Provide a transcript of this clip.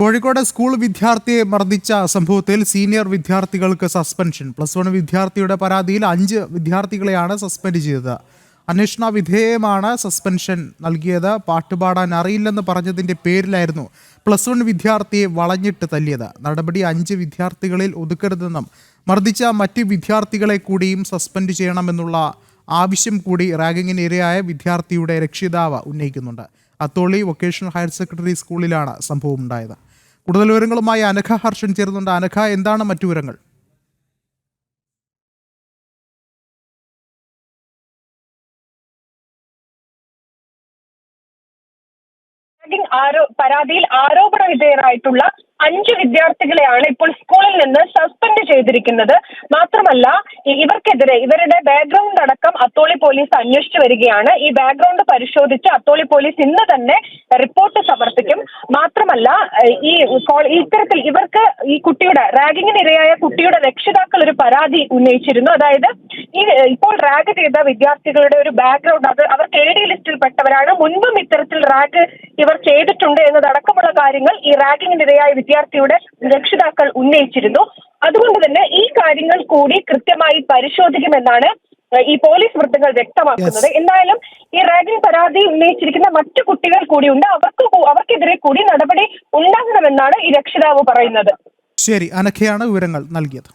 Kozhikode school വിദ്യാർത്ഥിയെ മർദ്ദിച്ച സംഭവത്തിൽ സീനിയർ വിദ്യാർത്ഥികൾക്ക് സസ്പെൻഷൻ. പ്ലസ് വൺ വിദ്യാർത്ഥിയുടെ പരാതിയിൽ അഞ്ച് വിദ്യാർത്ഥികളെയാണ് സസ്പെൻഡ് ചെയ്തത്. അന്വേഷണ വിധേയമാണ് സസ്പെൻഷൻ നൽകിയത്. പാട്ടുപാടാൻ അറിയില്ലെന്ന് പറഞ്ഞതിന്റെ പേരിലായിരുന്നു പ്ലസ് വൺ വിദ്യാർത്ഥിയെ വളഞ്ഞിട്ട് തല്ലിയത്. നടപടി അഞ്ച് വിദ്യാർത്ഥികളിൽ ഒതുക്കരുതെന്നും മർദ്ദിച്ച മറ്റ് വിദ്യാർത്ഥികളെ കൂടിയും സസ്പെൻഡ് ചെയ്യണമെന്നുള്ള ആവശ്യം കൂടി റാഗിങ്ങിന് ഇരയായ വിദ്യാർത്ഥിയുടെ രക്ഷിതാവ് ഉന്നയിക്കുന്നുണ്ട്. അത്തോളി വൊക്കേഷണൽ ഹയർ സെക്കൻഡറി സ്കൂളിലാണ് സംഭവം ഉണ്ടായത് കൂടുതൽ വിവരങ്ങളുമായി അനഘ ഹർഷൻ ചേരുന്നുണ്ട്. അനഘ എന്താണ് മറ്റു വിവരങ്ങൾ? പരാതിയിൽ ആരോപണ വിധേയരായിട്ടുള്ള അഞ്ച് വിദ്യാർത്ഥികളെയാണ് ഇപ്പോൾ സ്കൂളിൽ നിന്ന് സസ്പെൻഡ് ചെയ്തിരിക്കുന്നത്. മാത്രമല്ല ഇവർക്കെതിരെ ഇവരുടെ ബാക്ക്ഗ്രൗണ്ട് അടക്കം അത്തോളി പോലീസ് അന്വേഷിച്ചു വരികയാണ്. ഈ ബാക്ക്ഗ്രൗണ്ട് പരിശോധിച്ച് അത്തോളി പോലീസ് ഇന്ന് തന്നെ റിപ്പോർട്ട് സമർപ്പിക്കും. മാത്രമല്ല ഈ ഇത്തരത്തിൽ ഇവർക്ക് ഈ കുട്ടിയുടെ റാഗിങ്ങിന് ഇരയായ കുട്ടിയുടെ രക്ഷിതാക്കൾ ഒരു പരാതി ഉന്നയിച്ചിരുന്നു. അതായത് ഈ ഇപ്പോൾ റാഗ് ചെയ്ത വിദ്യാർത്ഥികളുടെ ഒരു ബാക്ക്ഗ്രൗണ്ട് അത് അവർ കെ ഡി ലിസ്റ്റിൽ പെട്ടവരാണ്. മുൻപും ഇത്തരത്തിൽ റാഗ് ഇവർ ചെയ്തിട്ടുണ്ട് എന്നതടക്കമുള്ള കാര്യങ്ങൾ ഈ റാഗിങ്ങിനിരയായ വിദ്യാർത്ഥിയുടെ രക്ഷിതാക്കൾ ഉന്നയിച്ചിരുന്നു. അതുകൊണ്ട് തന്നെ ഈ കാര്യങ്ങൾ കൂടി കൃത്യമായി പരിശോധിക്കുമെന്നാണ് ഈ പോലീസ് വൃത്തങ്ങൾ വ്യക്തമാക്കുന്നത്. എന്തായാലും ഈ റാഗിംഗ് പരാതി ഉന്നയിച്ചിരിക്കുന്ന മറ്റു കുട്ടികൾ കൂടിയുണ്ട് അവർക്ക് അവർക്കെതിരെ കൂടി നടപടി ഉണ്ടാകണമെന്നാണ് ഈ രക്ഷിതാവ് പറയുന്നത്. ശരി അനഖയാണ് വിവരങ്ങൾ നൽകിയത്.